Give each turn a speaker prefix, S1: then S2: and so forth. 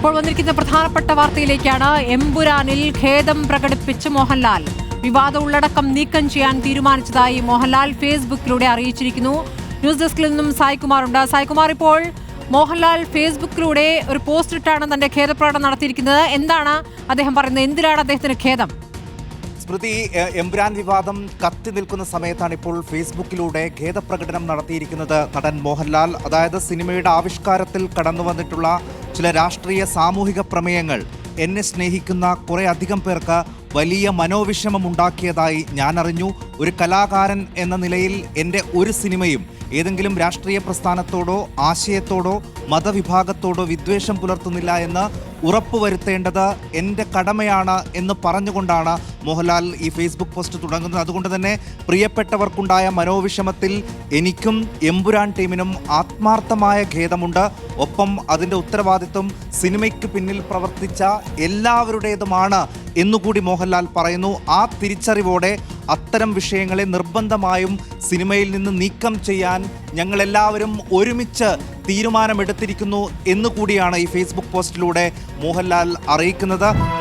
S1: ഇപ്പോൾ വന്നിരിക്കുന്ന പ്രധാനപ്പെട്ട വാർത്തയിലേക്കാണ് എംപുരാനിൽ ഖേദം പ്രകടിപ്പിച്ച് മോഹൻലാൽ. വിവാദ ഉള്ളടക്കം നീക്കം ചെയ്യാൻ തീരുമാനിച്ചതായി മോഹൻലാൽ ഫേസ്ബുക്കിലൂടെ അറിയിച്ചിരിക്കുന്നു. ന്യൂസ് ഡെസ്കിൽ നിന്നും സായ്കുമാർ ഉണ്ട് സായ്കുമാർ ഇപ്പോൾ മോഹൻലാൽ ഫേസ്ബുക്കിലൂടെ ഒരു പോസ്റ്റ് ഇട്ടാണ് തന്റെ ഖേദപ്രകടനം നടത്തിയിരിക്കുന്നത്. എന്താണ് അദ്ദേഹം പറയുന്നത്? എന്തിനാണ് അദ്ദേഹത്തിന് ഖേദം?
S2: സ്മൃതി എംബ്രാൻ വിവാദം കത്തി നിൽക്കുന്ന സമയത്താണ് ഇപ്പോൾ ഫേസ്ബുക്കിലൂടെ ഖേദപ്രകടനം നടത്തിയിരിക്കുന്നത് നടൻ മോഹൻലാൽ. അതായത് സിനിമയുടെ ആവിഷ്കാരത്തിൽ കടന്നു വന്നിട്ടുള്ള ചില രാഷ്ട്രീയ സാമൂഹിക പ്രമേയങ്ങൾ എന്നെ സ്നേഹിക്കുന്ന കുറേ അധികം പേർക്ക് വലിയ മനോവിഷമം ഉണ്ടാക്കിയതായി ഞാൻ അറിഞ്ഞു ഒരു കലാകാരൻ എന്ന നിലയിൽ എന്റെ ഒരു സിനിമയും ഏതെങ്കിലും രാഷ്ട്രീയ പ്രസ്ഥാനത്തോടോ ആശയത്തോടോ മതവിഭാഗത്തോടോ വിദ്വേഷം പുലർത്തുന്നില്ല എന്ന് ഉറപ്പുവരുത്തേണ്ടത് എന്റെ കടമയാണ് എന്ന് പറഞ്ഞുകൊണ്ടാണ് മോഹൻലാൽ ഈ ഫേസ്ബുക്ക് പോസ്റ്റ് തുടങ്ങുന്നത്. അതുകൊണ്ട് തന്നെ പ്രിയപ്പെട്ടവർക്കുണ്ടായ മനോവിഷമത്തിൽ എനിക്കും എമ്പുരാൻ ടീമിനും ആത്മാർത്ഥമായ ഖേദമുണ്ട്. ഒപ്പം അതിന്റെ ഉത്തരവാദിത്വം സിനിമയ്ക്ക് പിന്നിൽ പ്രവർത്തിച്ച എല്ലാവരുടേതുമാണ് എന്നുകൂടി മോഹൻലാൽ പറയുന്നു ആ തിരിച്ചറിവോടെ അത്തരം വിഷയങ്ങളെ നിർബന്ധമായും സിനിമയിൽ നിന്ന് നീക്കം ചെയ്യാൻ ഞങ്ങളെല്ലാവരും ഒരുമിച്ച് തീരുമാനമെടുത്തിരിക്കുന്നു എന്നുകൂടിയാണ് ഈ ഫേസ്ബുക്ക് പോസ്റ്റിലൂടെ മോഹൻലാൽ അറിയിക്കുന്നത്.